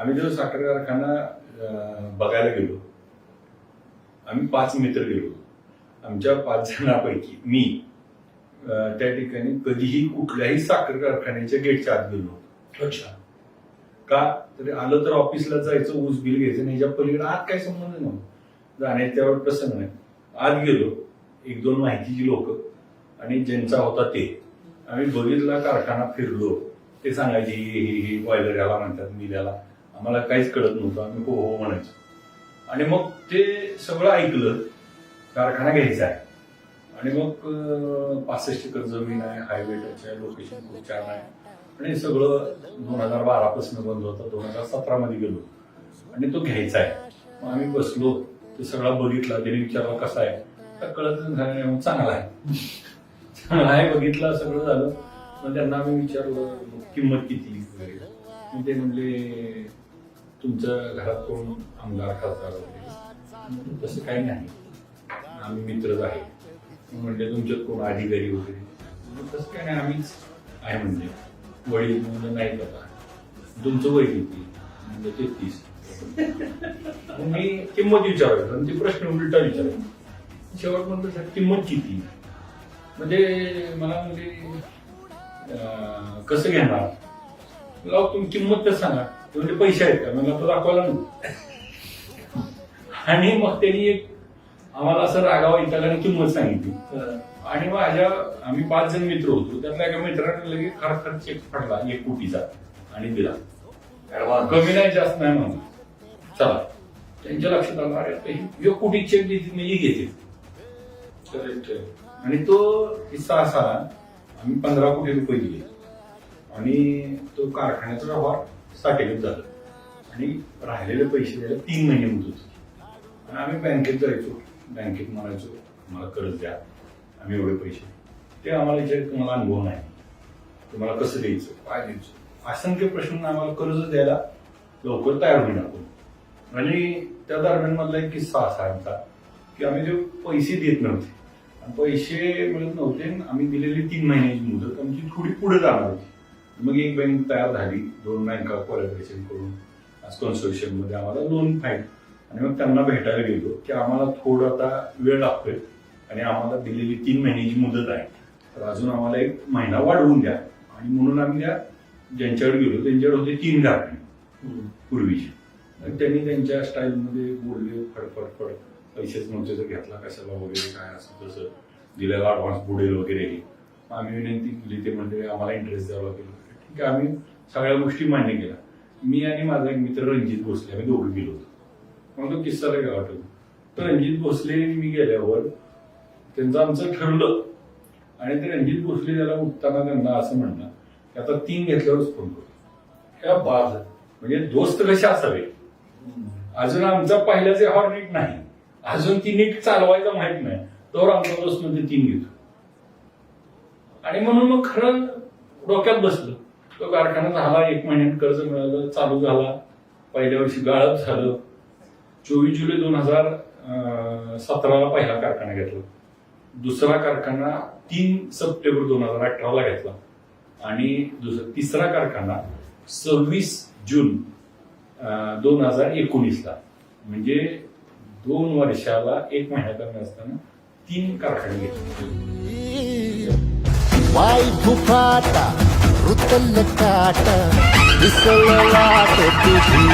आम्ही जो साखर कारखाना बघायला गेलो आम्ही पाच मित्र गेलो. आमच्या पाच जणांपैकी मी त्या ठिकाणी कधीही कुठल्याही साखर कारखान्याच्या गेटच्या आत गेलो. अच्छा. का? तर आलं तर ऑफिसला जायचं ऊस बिल घ्यायचं आणि याच्या पलीकडे आत काय संबंध नव्हता. जाण्यात त्यावर प्रसंग नाही. आत गेलो एक दोन माहितीची लोक आणि ज्यांचा होता ते. आम्ही बघितला कारखाना फिरलो. ते सांगायचे ही ही ही बॉयलर याला म्हणतात मिल्याला आम्हाला काहीच कळत नव्हतं. आम्ही हो हो म्हणायचो. आणि मग ते सगळं ऐकलं कारखाना घ्यायचा आहे. आणि मग पासष्ट एकर जमीन आहे हायवे टच आहे लोकेशन खूप छान आहे. आणि सगळं दोन हजार बारा पासून बंद होतं. दोन हजार सतरा मध्ये गेलो. आणि तो घ्यायचा आहे. मग आम्ही बसलो. ते सगळा बघितला. त्याने विचारला कसा आहे? तर कळत नाही मग चांगला आहे. चांगला आहे बघितला सगळं झालं. मग त्यांना आम्ही विचारलं किंमत किती? वगैरे. ते म्हणले तुमच्या घरात कोण आमदार खासदार वगैरे? तसं काही नाही. आम्ही मित्रच आहे. म्हणजे तुमच्यात कोण अधिकारी वगैरे? तसं काही नाही. आम्हीच आहे म्हणजे. वडील म्हणलं नाही आता तुमचं वय किती? म्हणजे तेहतीस. मग मी किंमत विचारायचो आणि ते प्रश्न उलटा विचारायचो शेवट म्हणतो "सर, किंमत किती? म्हणजे मला म्हणजे कसं घेणार? लाव तुम्ही किंमत तर सांगा. म्हणजे पैसे आहेत का? मला तो दाखवायला नको आणि मग त्यांनी एक आम्हाला असं रागावा इतकाने किंमत सांगितली. आणि माझ्या आम्ही पाच जण मित्र होतो. त्यातल्या एका मित्राने लगेच खर खर चेक फाडला एक कोटीचा आणि दिला. कमी नाही जास्त नाही म्हणून. चला. त्यांच्या लक्षात आलं अरे एक कोटी चेक देते मी घेते. आणि तो किस्सा असा आम्ही पंधरा कोटी रुपये दिले. आणि तो कारखान्याचा व्यवहार साठेगत झालं आणि राहिलेले पैसे द्यायला तीन महिने होत होते. आणि आम्ही बँकेत जायचो. बँकेत म्हणायचो मला कर्ज द्या. आम्ही एवढे पैसे ते आम्हाला विचार तुम्हाला अनुभव नाही. तुम्हाला कसं द्यायचं? काय द्यायचं? असंख्य प्रश्न आम्हाला कर्ज द्यायला लवकर तयार होईल आपण आणि त्या दरम्यान मधला एक किस्सा असा आमचा की आम्ही जे पैसे देत नव्हते. आणि पैसे मिळत नव्हते आणि आम्ही दिलेली तीन महिन्याची मुदत आमची थोडी पुढे जाणार होती. मग एक बँक तयार झाली. दोन बँका कोलॅबरेशन करून आज कन्सोर्शियममध्ये आम्हाला लोन फाईल आणि मग त्यांना भेटायला गेलो की आम्हाला थोडं आता वेळ लागतोय आणि आम्हाला दिलेली तीन महिन्याची मुदत आहे. तर अजून आम्हाला एक महिना वाढवून द्या. आणि म्हणून आम्ही त्या ज्यांच्याकडे गेलो त्यांच्याकडे होते तीन कारखाने पूर्वीचे. आणि त्यांनी त्यांच्या स्टाईलमध्ये बोलले फडफड फड पैसेच नव्हते तर घेतला कशाला वगैरे काय असं तसं. दिलेला ॲडव्हान्स बुडेल वगैरे. आम्ही विनंती केली ते म्हणजे आम्हाला इंटरेस्ट द्यावा लागेल की आम्ही सगळ्या गोष्टी मान्य केल्या. मी आणि माझा एक मित्र रणजित भोसले आम्ही दोघे गेलो होतो. मग तो किस्सा काय वाटतो तर रणजित भोसले मी गेल्यावर त्यांचं आमचं ठरलं. आणि ते रणजित भोसले त्याला उठताना त्यांना असं म्हणलं की आता तीन घेतल्यावरच फोन करू. क्या बाज म्हणजे दोस्त कसे असावे? अजून आमचा पहिल्याचे हॉर नीट नाही अजून ती नीट चालवायचं माहीत नाही तर आमचा दोस्त म्हणजे तीन घेतो. आणि म्हणून मग खरं डोक्यात बसलं. तो कारखाना झाला एक महिन्यात कर्ज मिळालं चालू झाला. पहिल्या वर्षी गाळप झालं. चोवीस जुलै दोन हजार सतराला पहिला कारखाना घेतला. दुसरा कारखाना तीन सप्टेंबर दोन हजार अठराला घेतला. आणि दुसरा तिसरा कारखाना सव्वीस जून दोन हजार एकोणीसला. म्हणजे दोन वर्षाला एक महिना कमी असताना तीन कारखाने घेतले. वाई फुफाटा रुतल काटा दिसल वाट तुझी